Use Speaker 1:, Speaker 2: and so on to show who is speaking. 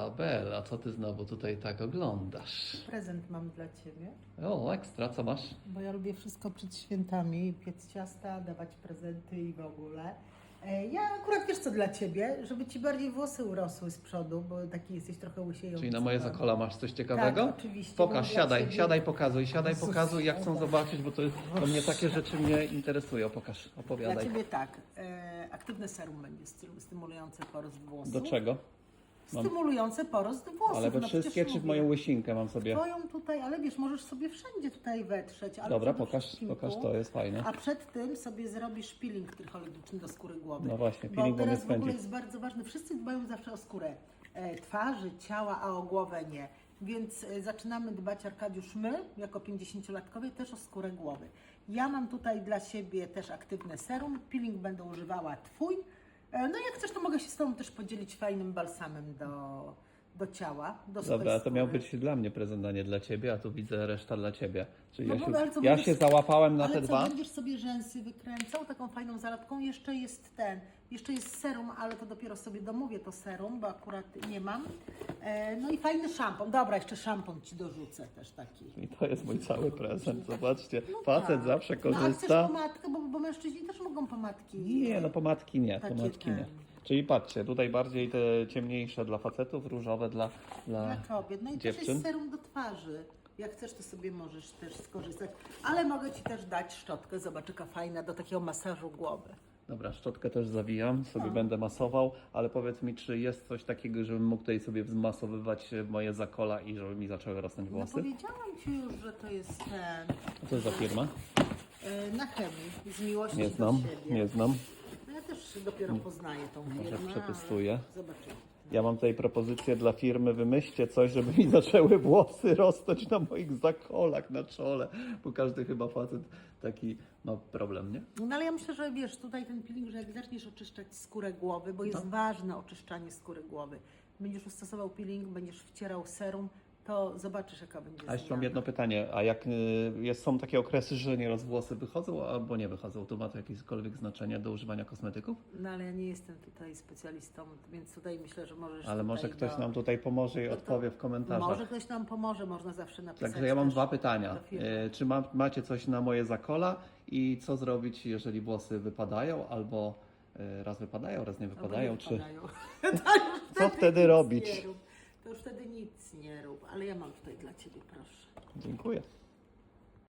Speaker 1: Izabela, co ty znowu tutaj tak oglądasz?
Speaker 2: Prezent mam dla Ciebie,
Speaker 1: O, ekstra, co masz?
Speaker 2: bo ja lubię wszystko przed świętami, piec ciasta, dawać prezenty i w ogóle. E, Ja akurat wiesz co dla Ciebie, żeby Ci bardziej włosy urosły z przodu, bo taki jesteś trochę łysiejący.
Speaker 1: Czyli na moje zakola masz coś ciekawego?
Speaker 2: Tak, oczywiście.
Speaker 1: Pokaż,
Speaker 2: dla
Speaker 1: siadaj,
Speaker 2: ciebie-
Speaker 1: siadaj, pokazuj, siadaj, pokazuj, jak chcą zobaczyć, bo to, to mnie takie rzeczy mnie interesują. Pokaż,
Speaker 2: Dla
Speaker 1: opowiadaj.
Speaker 2: Ciebie tak, e, aktywne serum będzie stymulujące porost włosów.
Speaker 1: Do czego?
Speaker 2: Stymulujące porost włosów.
Speaker 1: Ale we
Speaker 2: no
Speaker 1: wszystkie,
Speaker 2: przecież
Speaker 1: czy w
Speaker 2: mówię.
Speaker 1: moją łysinkę mam sobie?
Speaker 2: Twoją tutaj, ale wiesz, możesz sobie wszędzie tutaj wetrzeć. Ale
Speaker 1: Dobra,
Speaker 2: przede
Speaker 1: pokaż,
Speaker 2: wszystkim
Speaker 1: pokaż,
Speaker 2: tu.
Speaker 1: to jest fajne.
Speaker 2: A przed tym sobie zrobisz peeling trychologiczny do skóry głowy.
Speaker 1: No właśnie,
Speaker 2: Bo
Speaker 1: peeling, bo
Speaker 2: teraz w ogóle jest bardzo ważne. Wszyscy dbają zawsze o skórę e, twarzy, ciała, a o głowę nie. Więc e, zaczynamy dbać, Arkadiusz, my, jako 50-latkowie, też o skórę głowy. Ja mam tutaj dla siebie też aktywne serum. Peeling będę używała Twój. E, No jak chcesz, to mogę się z Tobą też podzielić fajnym balsamem do, do ciała, do
Speaker 1: Dobra, to miał być dla mnie prezent, a nie dla ciebie, a tu widzę reszta dla ciebie. Czyli
Speaker 2: No
Speaker 1: ja, się, ja się załapałem na
Speaker 2: Ale
Speaker 1: te
Speaker 2: co,
Speaker 1: dwa.
Speaker 2: będziesz sobie rzęsy wykręcał taką fajną zaletką. Jeszcze jest ten, jeszcze jest serum, ale to dopiero sobie domówię to serum, bo akurat nie mam. E, no i fajny szampon. Dobra, jeszcze szampon Ci dorzucę też taki.
Speaker 1: I to jest mój cały prezent, zobaczcie.
Speaker 2: No
Speaker 1: Facet
Speaker 2: tak.
Speaker 1: zawsze
Speaker 2: No, a chcesz
Speaker 1: korzysta.
Speaker 2: pomadkę, bo, bo mężczyźni też mogą pomadki.
Speaker 1: Nie, no pomadki nie,
Speaker 2: Takie
Speaker 1: pomadki nie.
Speaker 2: ten.
Speaker 1: Czyli patrzcie, tutaj bardziej te ciemniejsze dla facetów, różowe dla,
Speaker 2: Dla
Speaker 1: dla
Speaker 2: kobiet. No i też
Speaker 1: dziewczyn.
Speaker 2: jest serum do twarzy. Jak chcesz, to sobie możesz też skorzystać. Ale mogę Ci też dać szczotkę, zobacz jaka fajna, do takiego masażu głowy.
Speaker 1: Dobra, szczotkę też zawijam, sobie będę masował, ale powiedz mi, czy jest coś takiego, żebym mógł tutaj sobie wzmasowywać moje zakola i żeby mi zaczęły rosnąć
Speaker 2: No
Speaker 1: włosy?
Speaker 2: powiedziałam Ci już, że to jest ten...
Speaker 1: A co za firma?
Speaker 2: E, Na chemii, z miłości
Speaker 1: Nie
Speaker 2: do
Speaker 1: znam,
Speaker 2: siebie.
Speaker 1: nie znam.
Speaker 2: No ja też dopiero poznaję tą firmę.
Speaker 1: przetestuję.
Speaker 2: ale Zobaczymy.
Speaker 1: Ja mam tutaj propozycję dla firmy, wymyślcie coś, żeby mi zaczęły włosy rosnąć na moich zakolach, na czole, bo każdy chyba facet taki ma problem, nie?
Speaker 2: No ale ja myślę, że wiesz, tutaj ten peeling, że jak zaczniesz oczyszczać skórę głowy, bo jest ważne oczyszczanie skóry głowy. Będziesz stosował peeling, będziesz wcierał serum, to zobaczysz jaka będzie
Speaker 1: A jeszcze mam
Speaker 2: zmiana.
Speaker 1: jedno pytanie, a jak y, jest, są takie okresy, że nieraz włosy wychodzą albo nie wychodzą, to ma to jakiekolwiek znaczenie do używania kosmetyków?
Speaker 2: No ale ja nie jestem tutaj specjalistą, więc tutaj myślę, że możesz
Speaker 1: Ale może ktoś
Speaker 2: do...
Speaker 1: nam tutaj pomoże i
Speaker 2: No to
Speaker 1: odpowie w komentarzach.
Speaker 2: Może ktoś nam pomoże, można zawsze napisać.
Speaker 1: Także ja mam
Speaker 2: też
Speaker 1: dwa pytania.
Speaker 2: do firmy.
Speaker 1: E, Czy ma, macie coś na moje zakola i co zrobić, jeżeli włosy wypadają albo e, raz wypadają, raz nie
Speaker 2: Albo
Speaker 1: wypadają?
Speaker 2: nie
Speaker 1: Czy...
Speaker 2: wypadają. To już
Speaker 1: Co wtedy robić?
Speaker 2: nie rób. To już wtedy nic nie rób, ale ja mam tutaj dla Ciebie, proszę.
Speaker 1: Dziękuję.